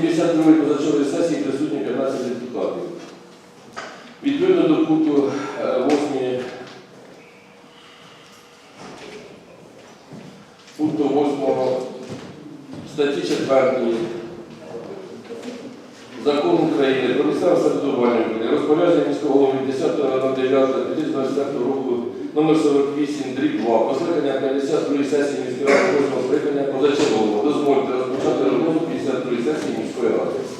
засіданні 52-ї позачергової сесії присутні 15 депутатів. Відповідно до пункту 8 пункту 8 статті 4 Закон України про місцеве самоврядування України, розпорядження міського голови від 10.09.2024 року номер 48 дріб 2 про скликання 52 сесії міської ради 8 скликання позачергового. Дозвольте розпочати роботу 52 сесії міської ради.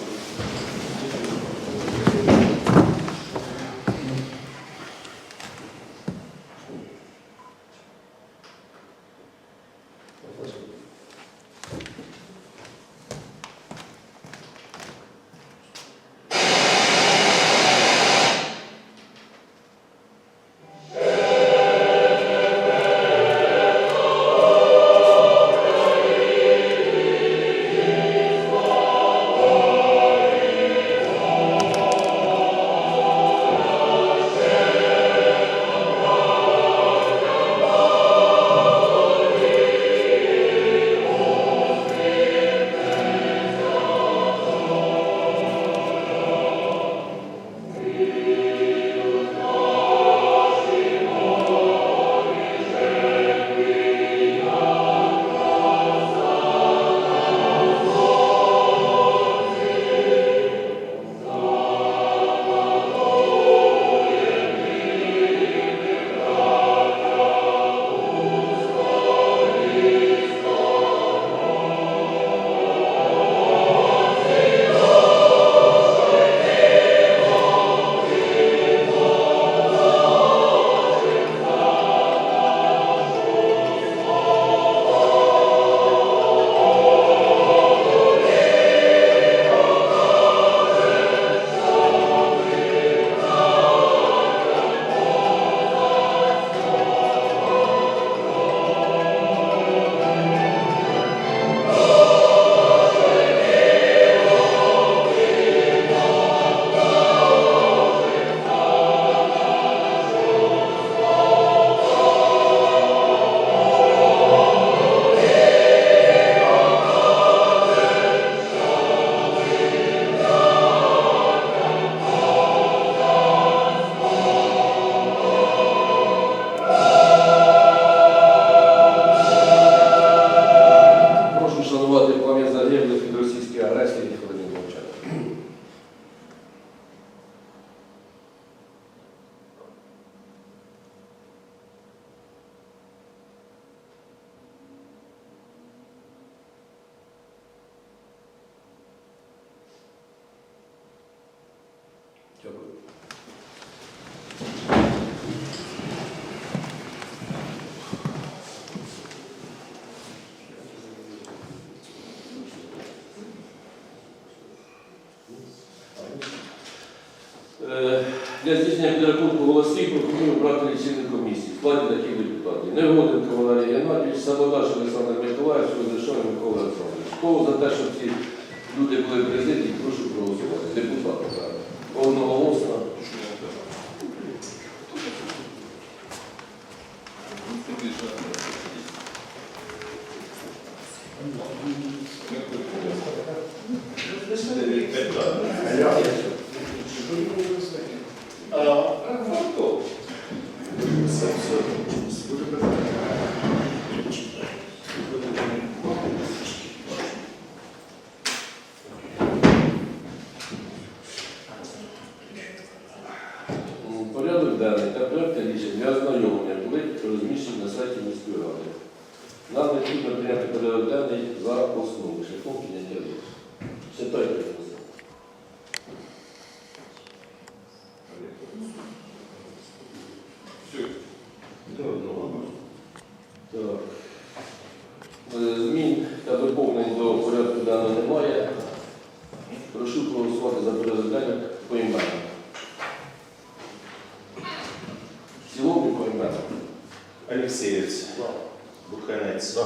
Для здійснення підрахунку голосів пропоную брати лічильну комісію. Складі таких депутатів. Негоден Ковалерій Геннадійович, Сабодаш Олександр Миколаївич, Лозишов Микола Олександрович. Кого за те, що ці люди були президії, прошу проголосувати. Депутати, так. Одноголосно. М, Порядок денний та проекти рішень для ознайомлення були розміщені на сайті міської ради. Нам необхідно прийняти порядок денний за основу, шляхом підняття рук. Читайте. будь ласка. Так. Е, Змін та доповнень до порядку денного немає. Прошу проголосувати за порядок денний поіменно. В цілому поіменно. Алексеєць. Буханець.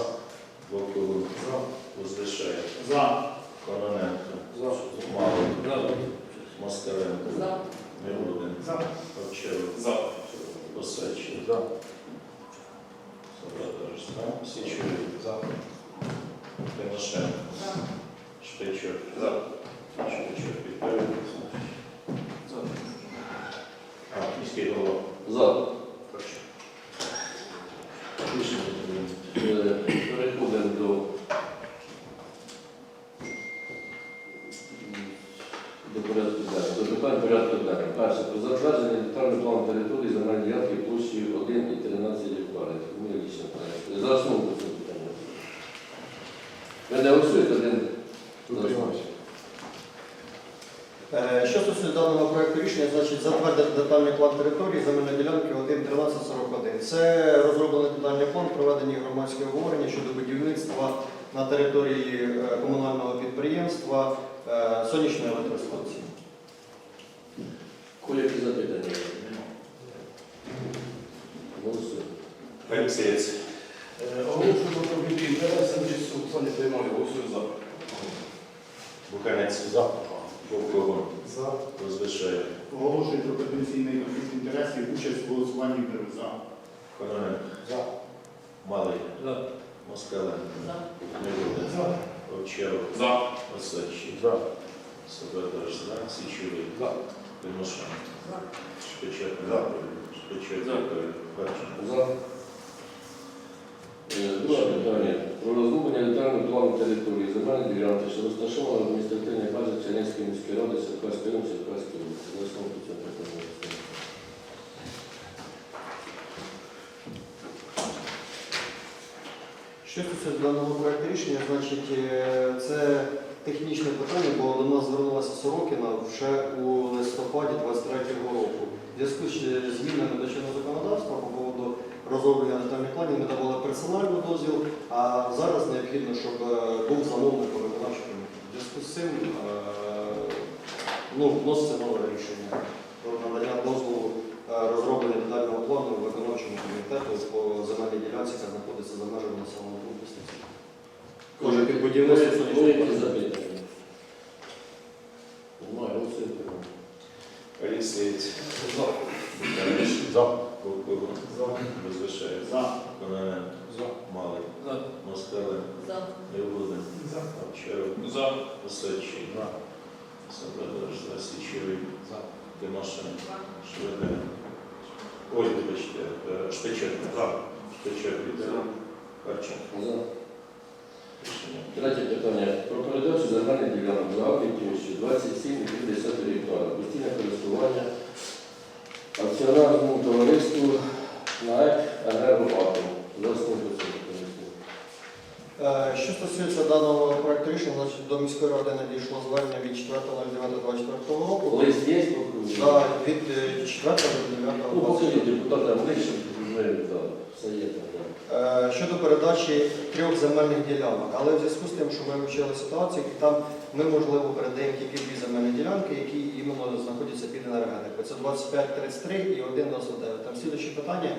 Боков. Воздишай. За. Короненко. Малик. Москаленко. Мирудин. За. Ковчев. За. Осадчий. За. Собрадож. Січовий. За. Тимошенко. Шпичок. За. Шпичок підтримується. А, міський голова. За. Харченко. Рішення прийнято. Е, Переходимо до до порядку денного. До питань порядку денного. Перше. Про затвердження детального плану території земельної ділянки площею 1 і 13 гектарів. Ми рішення прийняли. За основу це питання. за основу? Е, Що стосується даного проекту рішення, значить затвердити детальний план території земельної ділянки 1.1341. Це розроблений детальний план, проведені громадські обговорення щодо будівництва на території е, комунального підприємства е, сонячної електростанції. Коля, запитання? Голосуємо. Олексієць. Оголошую про конфлікт інтересів, голосую за. Буханець. За. Вовково. За. Розвишає. Оголошую про потенційний конфлікт інтересів, участь в голосуванні беру за. Кононенко. За. Малий. За. Москаленко. Мирудин. За. Овчаров. За. Осадчий. За. Собедаш. За. Січовий. За. Тимошенко. За. Шпичок. За. Шпичок. За. Харченко. За. Е, Друге питання. Про розроблення детального плану території земельної ділянки, що розташована в адміністративній базі Чернівської міської ради Черкаської району Черкаської області. За основу по цьому. Що стосується даного проекту рішення, значить е, це технічне питання, бо до нас звернулася Сорокіна вже у листопаді 23-го року. В зв'язку з змінами до чинного законодавства розроблення детальних планів ми давали персональний дозвіл, а зараз необхідно, щоб е, був замовник по виконавчому. В зв'язку з цим е, ну, вноситься нове рішення про надання дозволу е, розроблення детального плану виконавчому комітету по земельній ділянці, яка знаходиться за межами населеного пункту Стецька. Кожен під будівництво? Немає, голосуємо. Олексієць. За. Буханець. За. Вовково. За. Розвишає. За. Кононенко. За. Малий. За. Москаленко. За. Мирудин. За. Овчаров. За. Осадчий. За. Собедаш. За. Січовий. За. Тимошенко. Шведен. Ой, вибачте, е, За. Шпичок підтримує. Харченко. За. Третє питання. Про передачу земельних ділянок загальної площі 27,2 гектара. Постійне користування акціонерному товариству НАЕК «Енергоатом». Е, Що стосується даного проєкту рішення, значить до міської ради надійшло звернення від 4.09.24 року. Лист є? Да, від е, 4 до Ну, покажіть депутатам ближче, Е, щодо передачі трьох земельних ділянок. Але в зв'язку з тим, що ми вивчили ситуацію, там ми, можливо, передаємо тільки дві земельні ділянки, які іменно знаходяться під енергетикою. Це 2533 і 199. Там слідуючі питання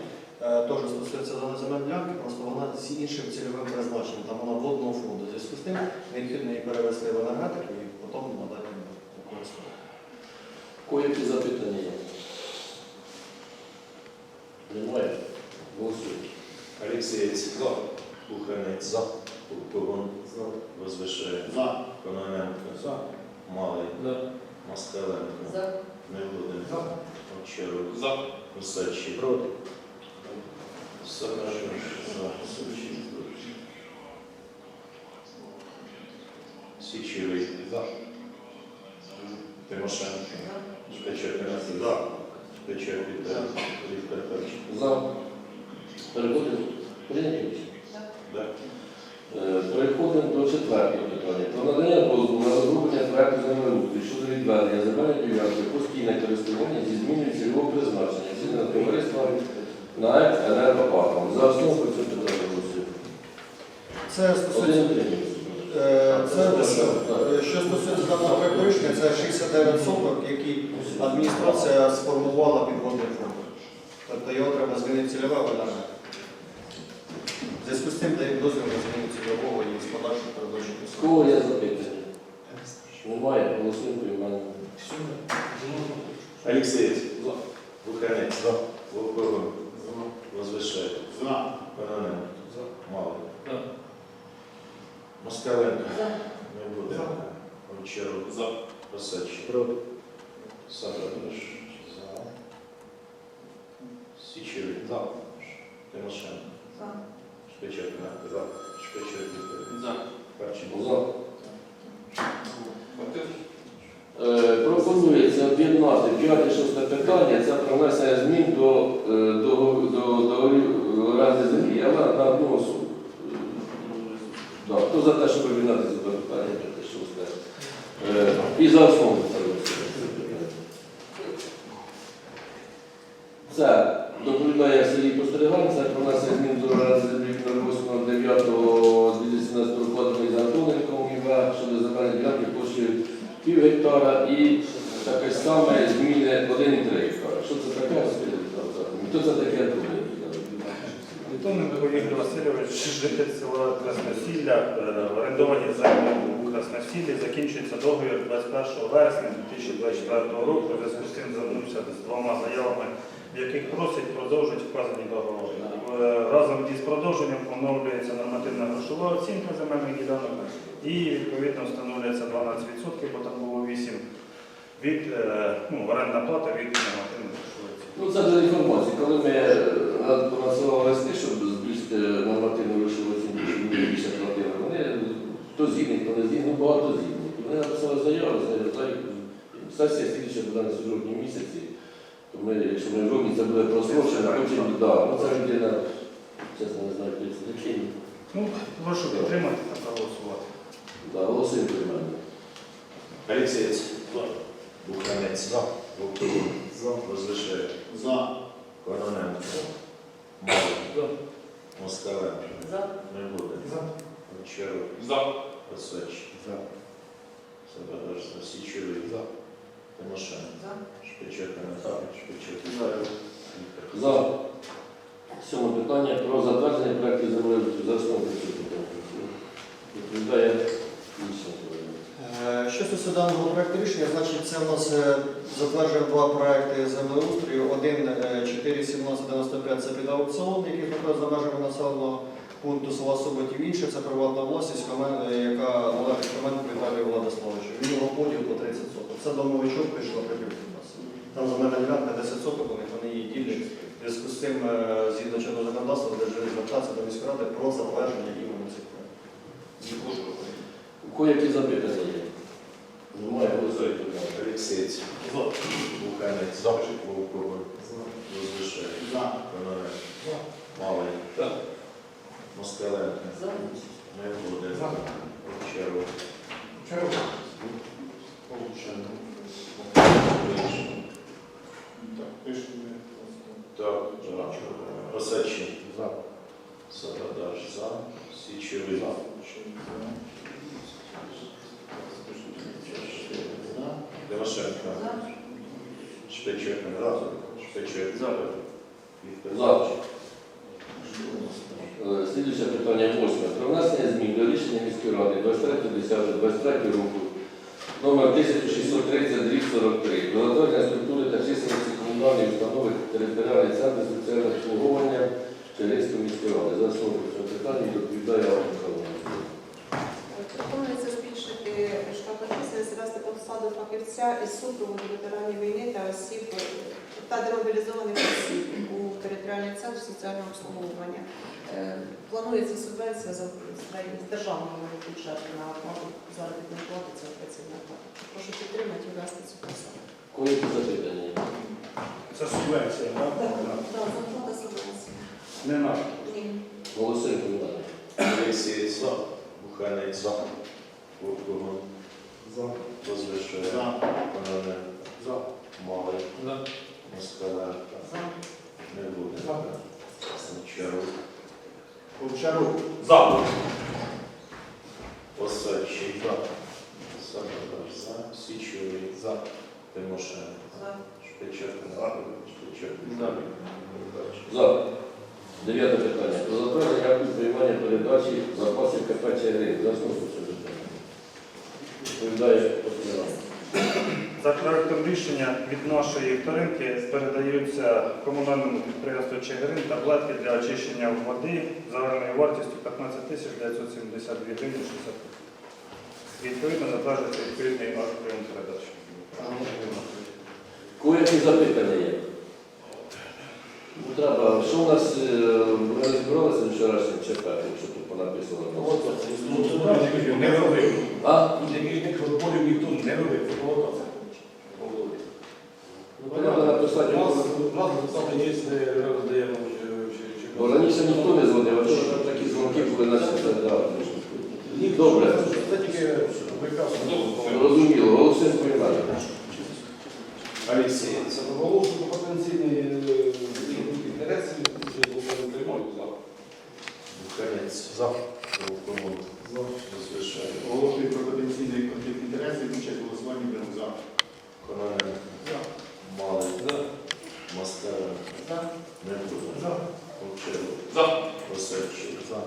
е, теж стосуються даної земельної ділянки, просто вона з іншим цільовим призначенням, там вона водного фонду. В зв'язку з тим необхідно її перевести в енергетику і потім надати у користування. Коякі запитання є? Немає? Голосуємо. Олексієць. За. Буханець. За. Вовково. За. Розвишає. За. Кононенко. За. Малий. За. Москаленко. За. Мирудин. За. Овчаров. За. Осадчий. Проти. Собедаш. За. Осадчий. Січовий. За. Тимошенко. Шпичок. За. Шпичок підтримує. Віктор Харченко. За. Переходимо. Е, Переходимо до четвертого питання. Про надання дозволу на розроблення проекту землеустрою щодо відведення земельної ділянки постійне користування зі зміною цільового призначення. Цільне товариство НАЕК «Енергоатом». За основу по цьому питанню голосуємо. Це стосується Один. Е, Це е, що стосується даного проекту це 69 соток, які адміністрація сформувала під водний фонд. Тобто його треба змінити цільове видання. Зв'язку з тим даємо дозвіл на зміну цільового і з подальшим З кого є запитання? Немає. Голосуємо мене. Олексієць. За. Буханець. За. Вовково. Розвишає. За. Кононенко. За. Малий. За. Москаленко. За. Мирудин. Гончарук. За. Осадчий. Проти. Сабадаш. За. Січовий. За. Тимошенко. За. Шпичатна. За. Віктор. За. Харченко. За. Пропонується об'єднати п'яте шосте питання. Це про внесення змін до, е, до, до, договорів оренди землі, але на одну особу. Да, хто за те, щоб об'єднати це питання, п'яте шосте. Е, І за основу ставиться. Це доповідає Сергій Постереган, це про внесення змін до оренди землі 08.09.2017 року вкладений за Антоненком ІВ щодо земельної ділянки площею пів гектара і таке саме зміни 1,3 гектара. Що це таке? розкажіть, будь ласка. І Хто це таке Антоненко? Літовненко Ігор Васильович, житель села Красносілля, е, орендовані землі у Красносіллі, закінчується договір 21 вересня 2024 року. У зв'язку з цим звернувся з двома заявами, в яких просять продовжити вказані договори. Е, Разом із продовженням поновлюється нормативна грошова оцінка земельних ділянок і відповідно встановлюється 12%, бо там було 8% від е, ну, орендна плата від нормативної грошової оцінки. Ну, це для інформації. Коли ми е, понасилали листи, щоб збільшити нормативну грошову оцінку, більше платили, вони хто згідний, хто не згідний, ну, багато згідних. Вони написали заяву, заяву, сесія слідча буде на жовтні місяці. То ми, якщо ми в жовтні, це буде просрочено, хочемо, да, ну це людина, чесно не знаю, це такий. Ну, прошу підтримати та проголосувати. Да, голосуємо приймаємо. Алексеєць. За. Буханець. За. Вовков. За. Возвишає. За. Кононенко. За. Москаленко. За. Негодин. За. Гончарук. За. Осадчий. За. Сабадаш. За. Січовий. За. Тимошенко. За. Шпичатна. За. Шпичак За. За. Сьоме питання про затвердження проєктів землеустрою за основу. Відповідає Міщенко. Е, Що стосується даного проекту рішення, значить це в нас е, затверджуємо два проекти землеустрою. Один е, 4.17.95 це під аукціон, який знаходиться за межами населеного пункту села Соботів. Інший це приватна власність, яка належить Коменку Віталію Владиславовичу. Він його поділ по 30 соток. Це до новичок прийшла прибів у нас. Там земельна ділянка 10 соток, вони, її ділять. Зв'язку з цим, е, згідно чинного законодавства, державі звертатися до міської ради про затвердження іменно цих проектів. У кого які запитання є? Алексеєць. За. Буханець. За. Вовков. Возвишає. За. Кононенко. Малий. За. Москаленко. За. Негодин. За. Гончарук. Чого? Так, пишемо. Так. Осадчий. За. Сабадаш. За. Січовий. За. Тимошенко. За. Шпичак. За. Шпичак. За. Віктор. За. Е, Слідуюче питання восьме. Про внесення змін до рішення міської ради 23.10.23 року номер 1630 дріб 43 про затвердження структури та численності комунальної установи територіальний центр соціального обслуговування Чернівської міської ради. За основу цього питання доповідає Алла Михайловна. Пропонується збільшити чисельність, вести посаду фахівця із супроводу ветеранів війни та осіб та демобілізованих осіб у територіальний центр соціального обслуговування. Е, Планується субвенція з державного бюджету на оплату заробітної плати цього працівника. Прошу підтримати і ввести цю посаду. Кої які запитання? Це субвенція, так? Так, зарплата субвенція. Не наша. Ні. Голосуємо. Алексеєць. За. Буханець. За. Вовков. За. Возвишає. За. Кононенко. За. Малий. За. Москаленко. За. Негодин. За. Гончарук. Овчарук. За. Осадчий. За. Сабадаш. За. Січовий. За. Тимошенко. За. Шпичак. За. Шпичак. За. За. Дев'яте питання. Про затвердження акту приймання передачі запасів КП «Чигирин». За основу цього питання. Відповідає Патріна. За проектом рішення від нашої вторинки передаються комунальному підприємству Чигирин таблетки для очищення води загальною вартістю 15 тисяч 972 гривні 60. Відповідно, затверджується відповідний акт прийому передачі. Кого які запитання є? Ну, Треба, що у нас, е, ми не збиралися вчорашнім ЧП, якщо тут понаписано. Не робив. А? Ніхто не робив. Провокація. Ну, треба написати. У нас у нас записати є, де роздаємо чи- чи- чи- Бо раніше ніхто не дзвонив, а що такі дзвонки були наче це, Добре. Розуміло, голосуємо. Олексій. Це наголошую про потенційні е, інтереси, які не тримають за. Буханець. За. Рукомут. Розвишає. Оголошую про потенційний конфлікт інтересів, участь в голосуванні беремо за. Кононенко. Малий. Мастера. Недуга. Ковчег. За. Васильчик. За.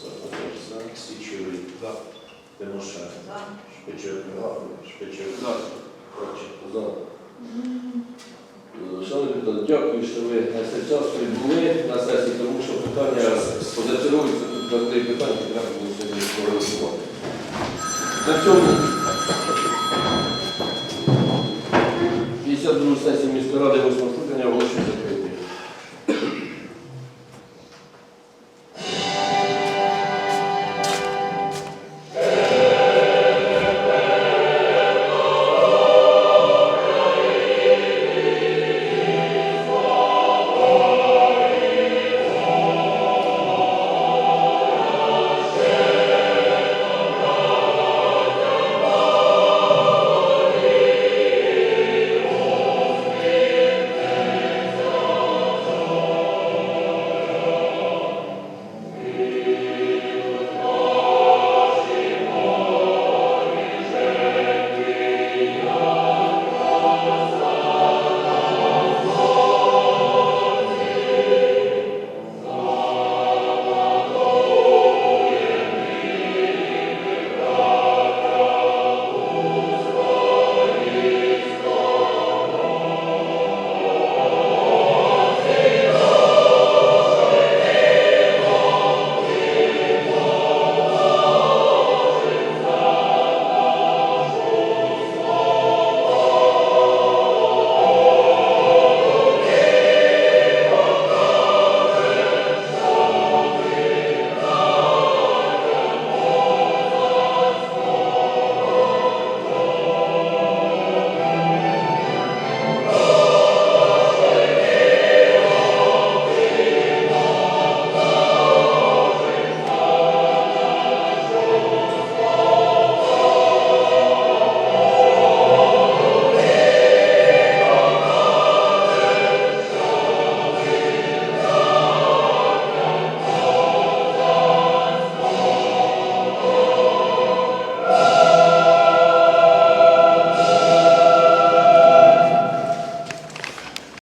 Сапогаш. За. Січовий. За. Тимошенко. Шпичок. Шпичок. За. Хоче. За. Е, Шановні депутати, дякую, що ви на цей час прибули на сесії, тому що питання позачаруються, тут до тих питання, які треба було сьогодні проголосувати. На цьому 52 сесії міської ради 8 скликання